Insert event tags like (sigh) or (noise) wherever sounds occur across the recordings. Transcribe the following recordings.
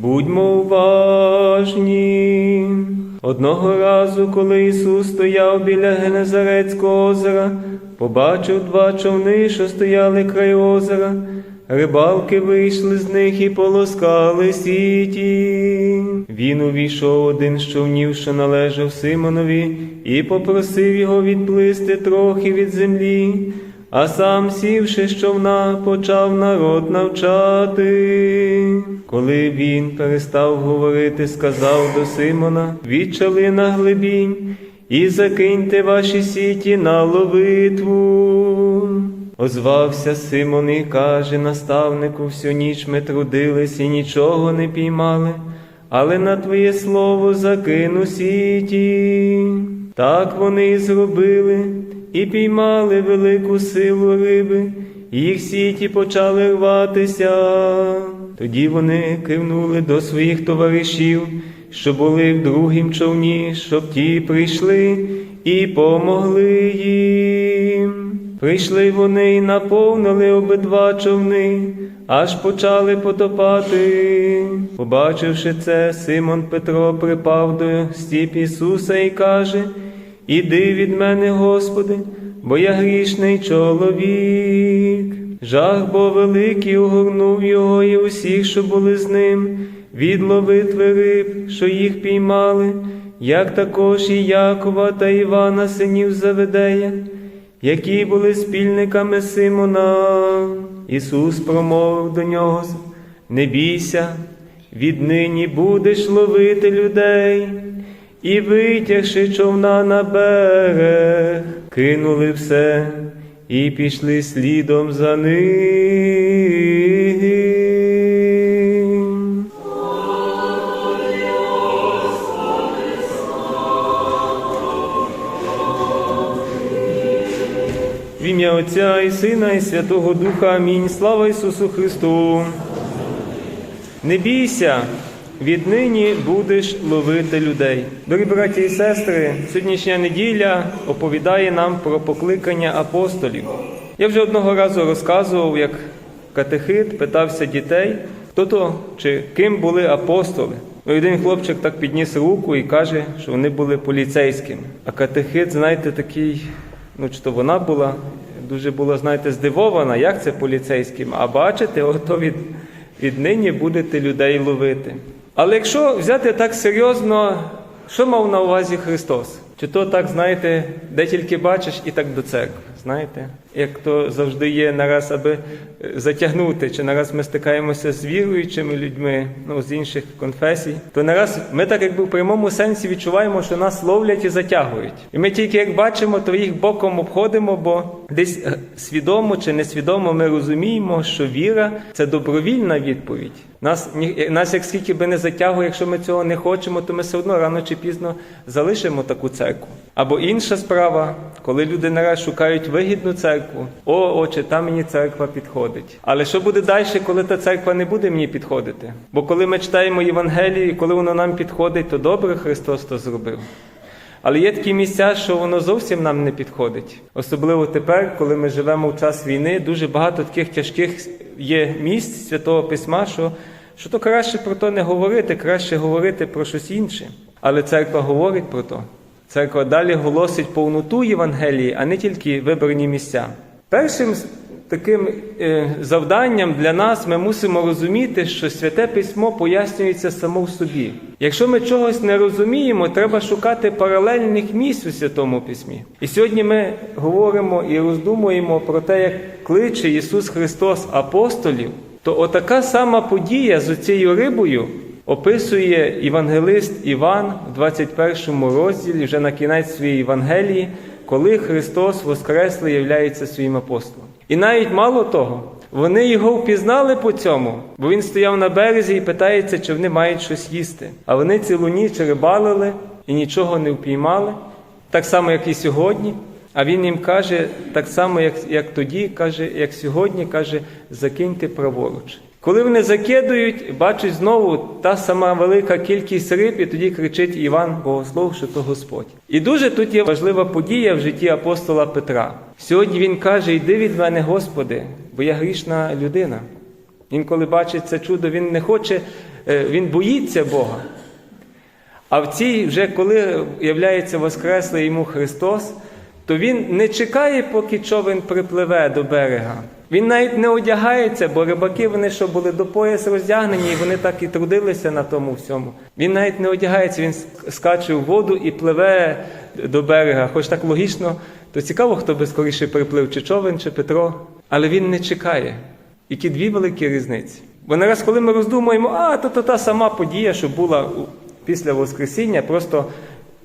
Будьмо уважні. Одного разу, коли Ісус стояв біля Генезарецького озера, побачив два човни, що стояли край озера. Рибалки вийшли з них і полоскали сіті. Він увійшов один з човнів, що належав Симонові, і попросив його відплисти трохи від землі. А сам, сівши з човна, почав народ навчати. Коли він перестав говорити, сказав до Симона: Відчали на глибінь і закиньте ваші сіті на ловитву. Озвався Симон і каже наставнику, всю ніч ми трудились і нічого не піймали, але на твоє слово закину сіті. Так вони і зробили, і піймали велику силу риби, і їх сіті почали рватися. Тоді вони кивнули до своїх товаришів, що були в другім човні, щоб ті прийшли і помогли їм. Прийшли вони і наповнили обидва човни, аж почали потопати. Побачивши це, Симон Петро припав до стіп Ісуса і каже: Іди від мене, Господи, бо я грішний чоловік. Жах бо великий огорнув його і усіх, що були з ним, від ловитви риб, що їх піймали, як також і Якова та Івана, синів Заведея які були спільниками Симона. Ісус промовив до нього: Не бійся, віднині будеш ловити людей, і витягши човна на берег, кинули все і пішли слідом за ним. В ім'я Отця і Сина, і Святого Духа. Амінь. Слава Ісусу Христу. Не бійся, віднині будеш ловити людей. Дорогі браті і сестри, сьогоднішня неділя оповідає нам про покликання апостолів. Я вже одного разу розказував, як катехит питався дітей, хто то чи ким були апостоли. І Один хлопчик так підніс руку і каже, що вони були поліцейськими. А катехит, знаєте, такий, ну чи то вона була, дуже була, знаєте, здивована, як це поліцейським. А бачите, ото від, віднині будете людей ловити. Але якщо взяти так серйозно, що мав на увазі Христос? Чи то так, знаєте, де тільки бачиш, і так до церкви, знаєте? Як то завжди є нараз, аби е, затягнути, чи нараз ми стикаємося з віруючими людьми, ну, з інших конфесій, то нараз ми так якби в прямому сенсі відчуваємо, що нас ловлять і затягують. І ми тільки як бачимо, то їх боком обходимо, бо десь е, свідомо чи несвідомо ми розуміємо, що віра це добровільна відповідь. Нас, ні- нас як скільки би не затягує, якщо ми цього не хочемо, то ми все одно рано чи пізно залишимо таку церкву. Або інша справа, коли люди нараз шукають вигідну церкву, о, отче, там мені церква підходить. Але що буде далі, коли та церква не буде мені підходити? Бо коли ми читаємо Євангелію, коли воно нам підходить, то добре Христос то зробив. Але є такі місця, що воно зовсім нам не підходить. Особливо тепер, коли ми живемо в час війни, дуже багато таких тяжких є місць святого письма, що, що то краще про то не говорити, краще говорити про щось інше. Але церква говорить про то. Церква далі голосить повноту Євангелії, а не тільки вибрані місця. Першим таким е, завданням для нас ми мусимо розуміти, що святе письмо пояснюється само в собі. Якщо ми чогось не розуміємо, треба шукати паралельних місць у святому письмі. І сьогодні ми говоримо і роздумуємо про те, як кличе Ісус Христос апостолів, то отака сама подія з цією рибою описує євангелист Іван в 21 розділі, вже на кінець своєї Євангелії, коли Христос Воскреслий являється своїм апостолом. І навіть мало того, вони його впізнали по цьому, бо він стояв на березі і питається, чи вони мають щось їсти. А вони цілу ніч рибалили і нічого не впіймали, так само, як і сьогодні. А він їм каже, так само, як, як тоді, каже, як сьогодні, каже, закиньте праворуч. Коли вони закидують, бачать знову та сама велика кількість риб, і тоді кричить Іван Богослов, що то Господь. І дуже тут є важлива подія в житті апостола Петра. Сьогодні він каже: Йди від мене, Господи, бо я грішна людина. Він, коли бачить це чудо, він не хоче е, він боїться Бога. А в цій, вже коли являється Воскреслий йому Христос, то він не чекає, поки човен припливе до берега. Він навіть не одягається, бо рибаки вони що були до пояс роздягнені, і вони так і трудилися на тому всьому. Він навіть не одягається, він скаче в воду і пливе до берега. Хоч так логічно, то цікаво, хто би скоріше приплив, чи човен, чи Петро. Але він не чекає. Які дві великі різниці. Бо не раз, коли ми роздумуємо, а то, то та сама подія, що була після Воскресіння, просто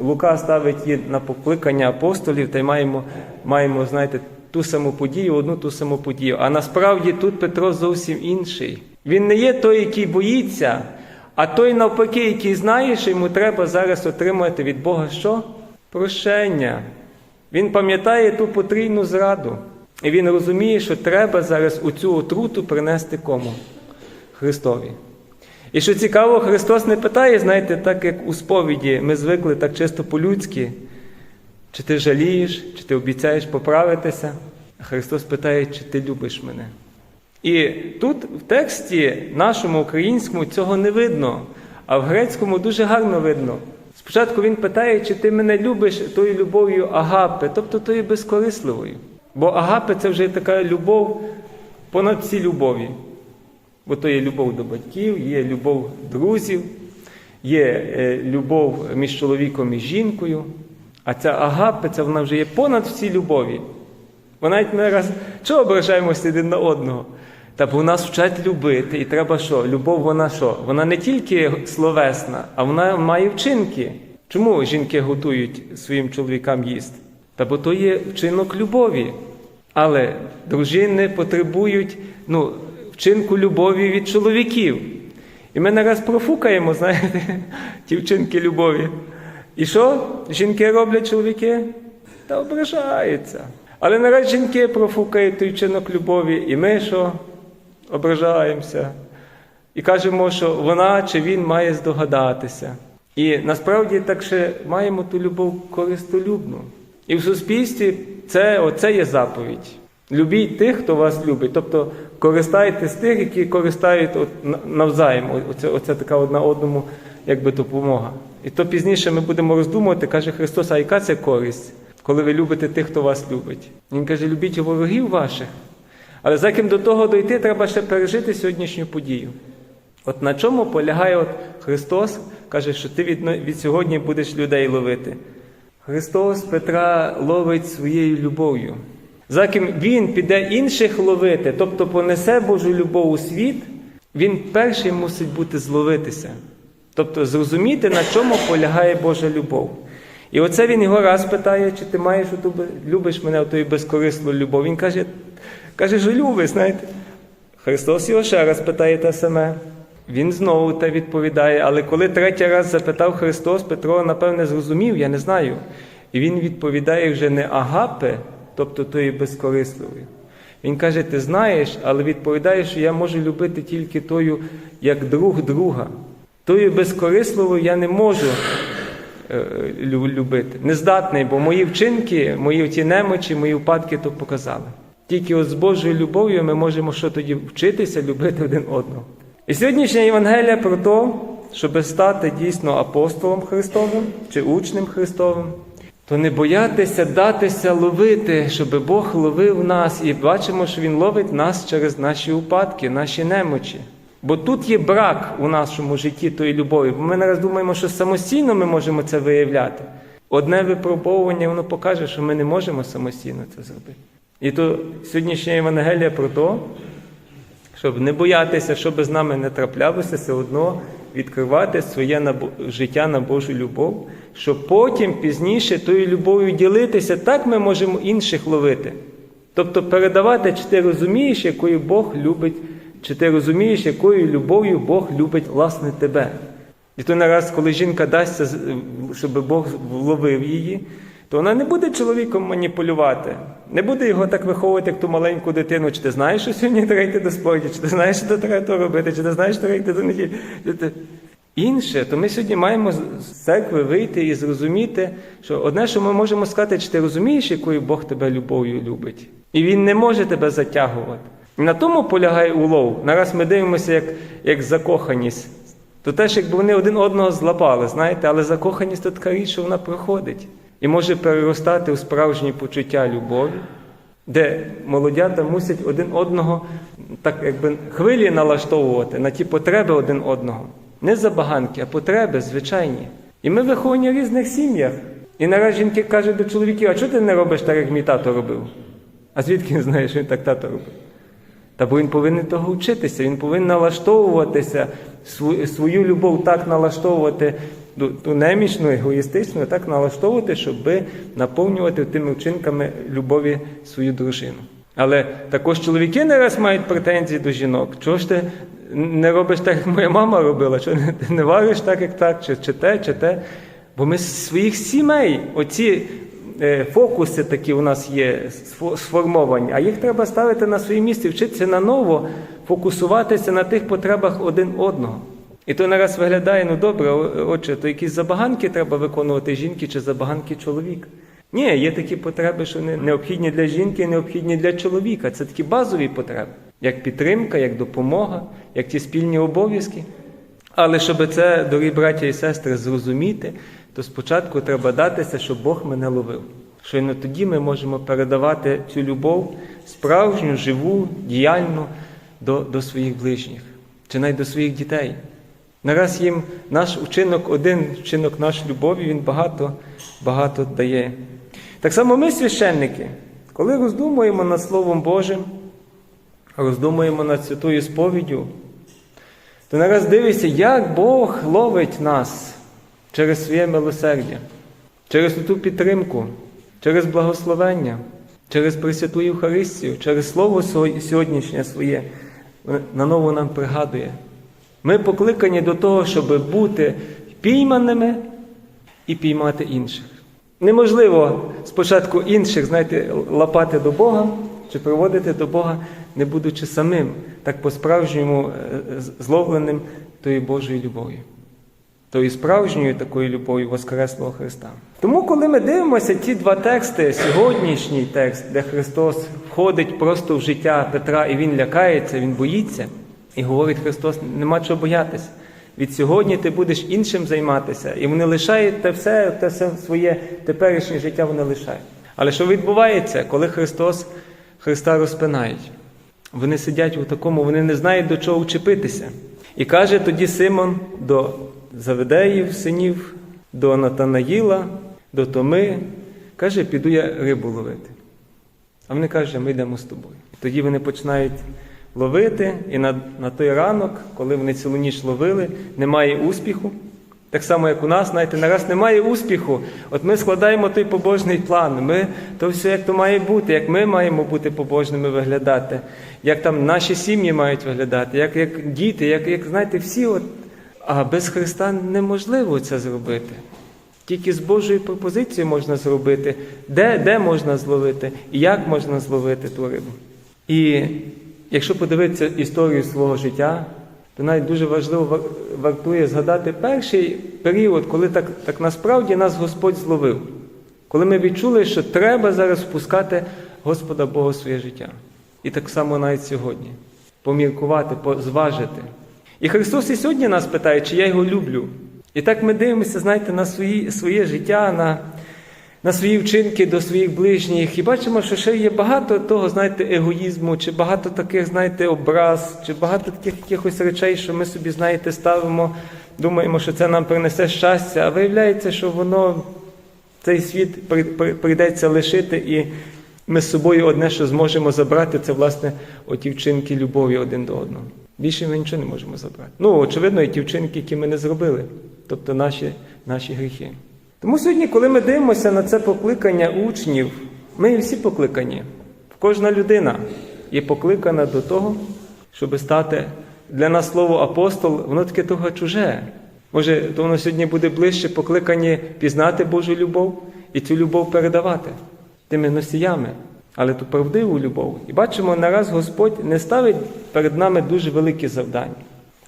Лука ставить її на покликання апостолів, та й маємо, маємо, знаєте, ту саму подію, одну ту саму подію. А насправді тут Петро зовсім інший. Він не є той, який боїться, а той навпаки, який знає, що йому треба зараз отримати від Бога що? Прощення. Він пам'ятає ту потрійну зраду. І він розуміє, що треба зараз у цю отруту принести кому? Христові. І що цікаво, Христос не питає, знаєте, так як у сповіді ми звикли так чисто по-людськи, чи ти жалієш, чи ти обіцяєш поправитися. Христос питає, чи ти любиш мене. І тут в тексті нашому українському цього не видно, а в грецькому дуже гарно видно. Спочатку він питає, чи ти мене любиш тою любов'ю агапи, тобто тою безкорисливою. Бо агапи це вже така любов понад всі любові. Бо то є любов до батьків, є любов друзів, є е, любов між чоловіком і жінкою. А ця агапи, це вона вже є понад всі любові. Бо навіть ми раз чого ображаємося один на одного? Та бо нас вчать любити, і треба що? Любов, вона що? Вона не тільки словесна, а вона має вчинки. Чому жінки готують своїм чоловікам їсти? Та бо то є вчинок любові. Але дружини потребують ну, вчинку любові від чоловіків. І ми нараз профукаємо, знаєте, (laughs) ті вчинки любові. І що жінки роблять чоловіки? Та ображаються. Але нараз жінки профукають той вчинок любові, і ми що? Ображаємося. І кажемо, що вона чи він має здогадатися. І насправді так ще маємо ту любов користолюбну. І в суспільстві це, оце є заповідь. Любіть тих, хто вас любить. Тобто користайтесь тих, які користають навзаєм. Оце, оце така одна одному якби допомога. І то пізніше ми будемо роздумувати, каже Христос, а яка це користь, коли ви любите тих, хто вас любить. Він каже, любіть ворогів ваших. Але за ким до того дойти, треба ще пережити сьогоднішню подію. От на чому полягає от Христос, каже, що ти від, від сьогодні будеш людей ловити. Христос Петра ловить своєю любов'ю. За ким він піде інших ловити, тобто понесе Божу любов у світ, він перший мусить бути зловитися. Тобто зрозуміти, на чому полягає Божа любов. І оце він його раз питає, чи ти маєш любиш мене отою безкорисну любов. Він каже, каже, що любиш, знаєте. Христос його ще раз питає те саме. Він знову те відповідає, але коли третій раз запитав Христос, Петро, напевне, зрозумів, я не знаю. І він відповідає вже не агапе, тобто тої безкорисливої. Він каже: ти знаєш, але відповідає, що я можу любити тільки тою, як друг друга. Тою безкорисливою я не можу е, лю- любити. Нездатний, бо мої вчинки, мої ті немочі, мої впадки то показали. Тільки от з Божою любов'ю ми можемо що тоді вчитися любити один одного. І сьогоднішня Євангелія про те, щоб стати дійсно апостолом Христовим чи учнем Христовим, то не боятися датися ловити, щоб Бог ловив нас, і бачимо, що Він ловить нас через наші упадки, наші немочі. Бо тут є брак у нашому житті тої любові. Бо ми нараз думаємо, що самостійно ми можемо це виявляти. Одне випробовування воно покаже, що ми не можемо самостійно це зробити. І то сьогоднішня Євангелія про те, щоб не боятися, що би з нами не траплялося, все одно відкривати своє життя на Божу любов, щоб потім пізніше тою любов'ю ділитися, так ми можемо інших ловити. Тобто передавати, чи ти розумієш, якою Бог любить, чи ти розумієш, якою любов'ю Бог любить власне тебе. І то не раз, коли жінка дасться, щоб Бог вловив її, то вона не буде чоловіком маніпулювати, не буде його так виховувати, як ту маленьку дитину. Чи ти знаєш, що сьогодні треба йти до спорту, чи ти знаєш, що треба то робити, чи ти знаєш, що треба йти до неділі. Інше, то ми сьогодні маємо з церкви вийти і зрозуміти, що одне, що ми можемо сказати, чи ти розумієш, якою Бог тебе любов'ю любить, і Він не може тебе затягувати. На тому полягає улов. Нараз ми дивимося, як, як закоханість То теж, якби вони один одного злапали, знаєте, але закоханість то така річ, що вона проходить і може переростати у справжні почуття любові, де молодята мусять один одного так якби хвилі налаштовувати на ті потреби один одного. Не забаганки, а потреби звичайні. І ми виховані в різних сім'ях. І нараз жінки кажуть до чоловіків, а чого ти не робиш так, як мій тато робив? А звідки він знає, що він так тато робив? Та бо він повинен того вчитися, він повинен налаштовуватися, свою, любов так налаштовувати, ту, немічну, егоїстичну, так налаштовувати, щоб наповнювати тими вчинками любові свою дружину. Але також чоловіки не раз мають претензії до жінок. Чого ж ти не робиш так, як моя мама робила? Чого ти не вариш так, як так, чи, чи те, чи те? Бо ми з своїх сімей, оці фокуси такі у нас є сформовані, а їх треба ставити на своє місце, вчитися наново, фокусуватися на тих потребах один одного. І то нараз виглядає, ну добре, о- отче, то якісь забаганки треба виконувати жінки чи забаганки чоловік. Ні, є такі потреби, що не необхідні для жінки, необхідні для чоловіка. Це такі базові потреби, як підтримка, як допомога, як ті спільні обов'язки. Але щоб це, дорогі браття і сестри, зрозуміти, то спочатку треба датися, щоб Бог мене ловив. Що і тоді ми можемо передавати цю любов справжню, живу, діяльну до, до своїх ближніх, чи навіть до своїх дітей. Нараз їм наш вчинок, один вчинок наш любові, він багато, багато дає. Так само ми, священники, коли роздумуємо над Словом Божим, роздумуємо над святою сповіддю, то нараз дивишся, як Бог ловить нас через своє милосердя, через ту підтримку, через благословення, через Пресвяту Євхаристію, через Слово сьогоднішнє своє, наново нам пригадує. Ми покликані до того, щоб бути пійманими і піймати інших. Неможливо спочатку інших, знаєте, лапати до Бога чи приводити до Бога, не будучи самим, так по-справжньому е, зловленим тою Божою любов'ю, тою справжньою такою любов'ю Воскреслого Христа. Тому, коли ми дивимося ті два тексти, сьогоднішній текст, де Христос входить просто в життя Петра і він лякається, він боїться, і говорить Христос, нема чого боятися. Від сьогодні ти будеш іншим займатися. І вони лишають те все, те все своє теперішнє життя вони лишають. Але що відбувається, коли Христос Христа розпинають? Вони сидять у такому, вони не знають до чого вчепитися. І каже тоді Симон до Заведеїв, синів, до Натанаїла, до Томи, каже, піду я рибу ловити. А вони кажуть, ми йдемо з тобою. Тоді вони починають ловити, і на, на той ранок, коли вони цілу ніч ловили, немає успіху. Так само, як у нас, знаєте, нараз немає успіху. От ми складаємо той побожний план. Ми то все як то має бути, як ми маємо бути побожними виглядати, як там наші сім'ї мають виглядати, як, як діти, як, як знаєте, всі. От. А без Христа неможливо це зробити. Тільки з Божою пропозицією можна зробити, де, де можна зловити і як можна зловити ту рибу. І якщо подивитися історію свого життя, то навіть дуже важливо вартує згадати перший період, коли так, так насправді нас Господь зловив. Коли ми відчули, що треба зараз впускати Господа Бога в своє життя. І так само навіть сьогодні. Поміркувати, по- зважити. І Христос і сьогодні нас питає, чи я його люблю. І так ми дивимося, знаєте, на свої, своє життя, на, на свої вчинки до своїх ближніх. І бачимо, що ще є багато того, знаєте, егоїзму, чи багато таких, знаєте, образ, чи багато таких якихось речей, що ми собі, знаєте, ставимо, думаємо, що це нам принесе щастя, а виявляється, що воно цей світ при- при- прийдеться лишити, і ми з собою одне, що зможемо забрати, це власне оті вчинки любові один до одного. Більше ми нічого не можемо забрати. Ну, очевидно, і ті вчинки, які ми не зробили, тобто наші, наші гріхи. Тому сьогодні, коли ми дивимося на це покликання учнів, ми всі покликані. Кожна людина є покликана до того, щоб стати для нас слово апостол, воно таке того чуже. Може, то воно сьогодні буде ближче покликані пізнати Божу любов і цю любов передавати тими носіями, але ту правдиву любов. І бачимо, нараз Господь не ставить перед нами дуже великі завдання.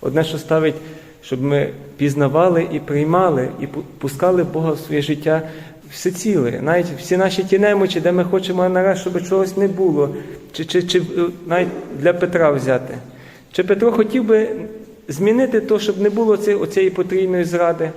Одне, що ставить, щоб ми пізнавали і приймали, і пускали Бога в своє життя все ціле. Навіть всі наші ті немочі, де ми хочемо нараз, щоб чогось не було, чи, чи, чи е, навіть для Петра взяти. Чи Петро хотів би змінити то, щоб не було ці- оцієї потрійної зради?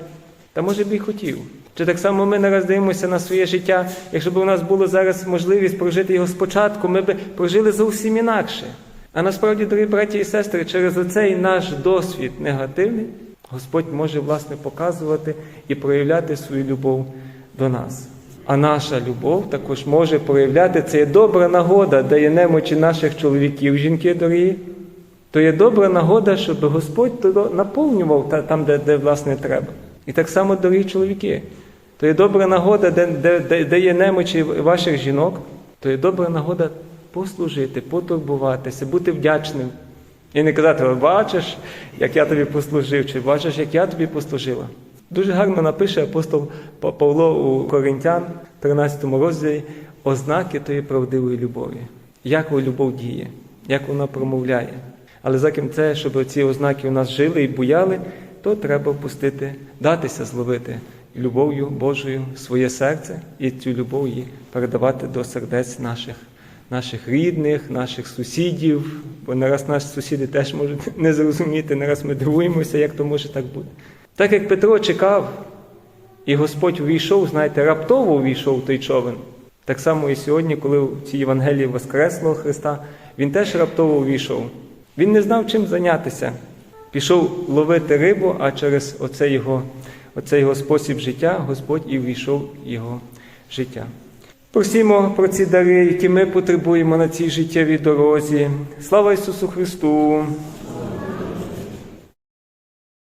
Та може б і хотів. Чи так само ми нараз дивимося на своє життя, якщо б у нас було зараз можливість прожити його спочатку, ми б прожили зовсім інакше. А насправді, дорогі браті і сестри, через оцей наш досвід негативний, Господь може власне показувати і проявляти свою любов до нас. А наша любов також може проявляти це є добра нагода, дає немочі наших чоловіків, жінки дорогі. То є добра нагода, щоб Господь наповнював там, де, де власне треба. І так само, дорогі чоловіки, то є добра нагода, де, де, де, є немочі ваших жінок, то є добра нагода послужити, потурбуватися, бути вдячним. І не казати, бачиш, як я тобі послужив, чи бачиш, як я тобі послужила. Дуже гарно напише апостол Па- Павло у Коринтян, 13 розділі, ознаки тої правдивої любові. Як любов діє, як вона промовляє. Але заким це, щоб ці ознаки у нас жили і буяли, то треба впустити, датися зловити любов'ю Божою своє серце і цю любов її передавати до сердець наших, наших рідних, наших сусідів. Бо нараз наші сусіди теж можуть не зрозуміти, нараз ми дивуємося, як то може так бути. Так як Петро чекав, і Господь увійшов, знаєте, раптово увійшов в той човен. Так само і сьогодні, коли в цій Євангелії Воскреслого Христа, він теж раптово увійшов. Він не знав, чим зайнятися. Пішов ловити рибу, а через оцей його, оцей його спосіб життя Господь і ввійшов в його життя. Просімо про ці дари, які ми потребуємо на цій життєвій дорозі. Слава Ісусу Христу!